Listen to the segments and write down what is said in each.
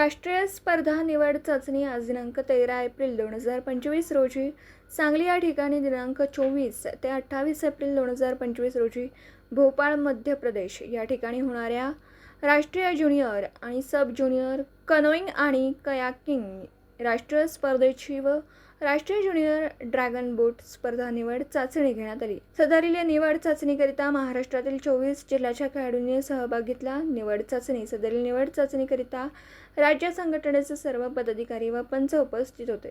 राष्ट्रीय स्पर्धा निवड चाचणी आज दिनांक तेरा एप्रिल दोन हजार पंचवीस रोजी. सांगली या ठिकाणी दिनांक चोवीस ते अठ्ठावीस एप्रिल दोन हजार पंचवीस रोजी भोपाळ मध्य प्रदेश या ठिकाणी होणाऱ्या राष्ट्रीय ज्युनियर आणि सब ज्युनियर कनोईंग आणि कयाकिंग राष्ट्रीय स्पर्धेची व राष्ट्रीय ज्युनियर ड्रॅगन बोट स्पर्धा निवड चाचणी घेण्यात आली. सदरील निवड चाचणीकरिता महाराष्ट्रातील चोवीस जिल्ह्याच्या खेळाडूंनी सहभाग घेतला. निवड चाचणी सदरील निवड चाचणीकरिता राज्य संघटनेचे सर्व पदाधिकारी व पंच उपस्थित होते.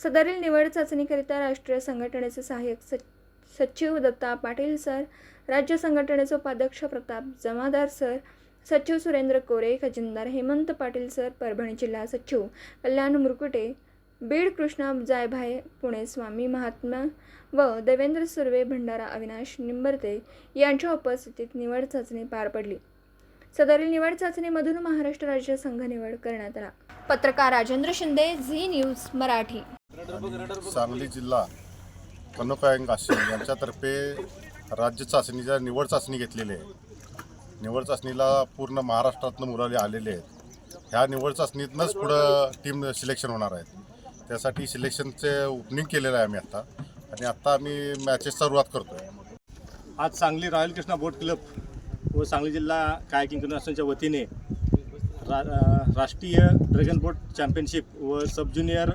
सदरील निवड चाचणीकरिता राष्ट्रीय संघटनेचे सहाय्यक सच सचिव दत्ता पाटील सर राज्य संघटनेचे उपाध्यक्ष प्रताप जमादार सर सचिव सुरेंद्र कोरे खजिनदार हेमंत पाटील सर परभणी जिल्हा सचिव कल्याण मुरकुटे बीड कृष्णा जायभाय पुणे स्वामी महात्मा व देवेंद्र सुर्वे भंडारा अविनाश निंबर्ते यांच्या उपस्थितीत निवड चाचणी पार पडली. सदरील निवड चाचणीमधून महाराष्ट्र राज्य संघ निवड करण्यात आला. पत्रकार राजेंद्र शिंदे झी न्यूज मराठी. सांगली जिल्हा कनोकायंग आश्रम यांच्यातर्फे राज्य चाचणीच्या निवड चाचणी घेतलेली आहे. निवड चाचणीला पूर्ण महाराष्ट्रातनं मुलाले आलेले आहेत. ह्या निवड चाचणीतनंच पुढं टीम सिलेक्शन होणार आहेत. त्यासाठी सिलेक्शनचे ओपनिंग केलेलं आहे आम्ही आत्ता आणि आत्ता आम्ही मॅचेस सुरुवात करतो आहे आज Sangli royal Krishna boat club व सांगली जिल्हा कायकिंग इंटरनॅशनलच्या वतीने रा राष्ट्रीय ड्रॅगन बोट चॅम्पियनशिप व sub junior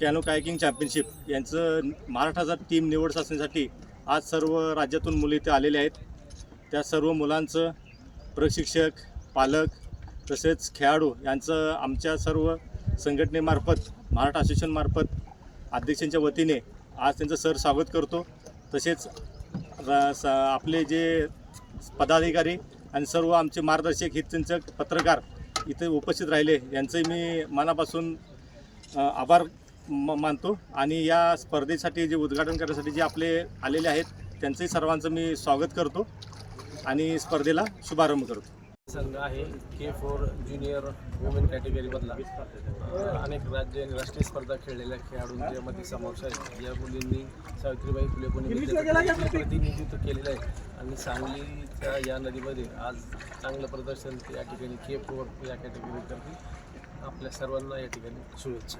canoe kayaking championship यांचं महाराष्ट्राचा टीम निवड चाचणीसाठी आज सर्व राज्यातून मुले इथे आलेले आहेत. त्या सर्व मुलांचं प्रशिक्षक पालक तसेच खेळाडू यांचं आमच्या सर्व संघटनेमार्फत महाराष्ट्र असोसिएशनमार्फत अध्यक्षांच्या वतीने आज त्यांचं सर स्वागत करतो. तसेच र- स- आपले जे पदाधिकारी आणि सर्व आमचे मार्गदर्शक हितचिंतक पत्रकार इथे उपस्थित राहिले यांचंही मी मनापासून आभार म मानतो. आणि या स्पर्धेसाठी जे उद्घाटन करण्यासाठी जे आपले आलेले आहेत त्यांचंही सर्वांचं मी स्वागत करतो. आणि स्पर्धेला शुभारंभ करतो. संघ आहे के फोर ज्युनियर वुमेन कॅटेगरीमधला अनेक राज्य आणि राष्ट्रीय स्पर्धा खेळलेल्या खेळाडूंच्यामध्ये समावेश आहे. या मुलींनी सावित्रीबाई फुले पुणे प्रतिनिधित्व केलेलं आहे. आणि सांगलीच्या या नदीमध्ये आज चांगलं प्रदर्शन या ठिकाणी के फोर या कॅटेगरीतर्फे आपल्या सर्वांना या ठिकाणी शुभेच्छा.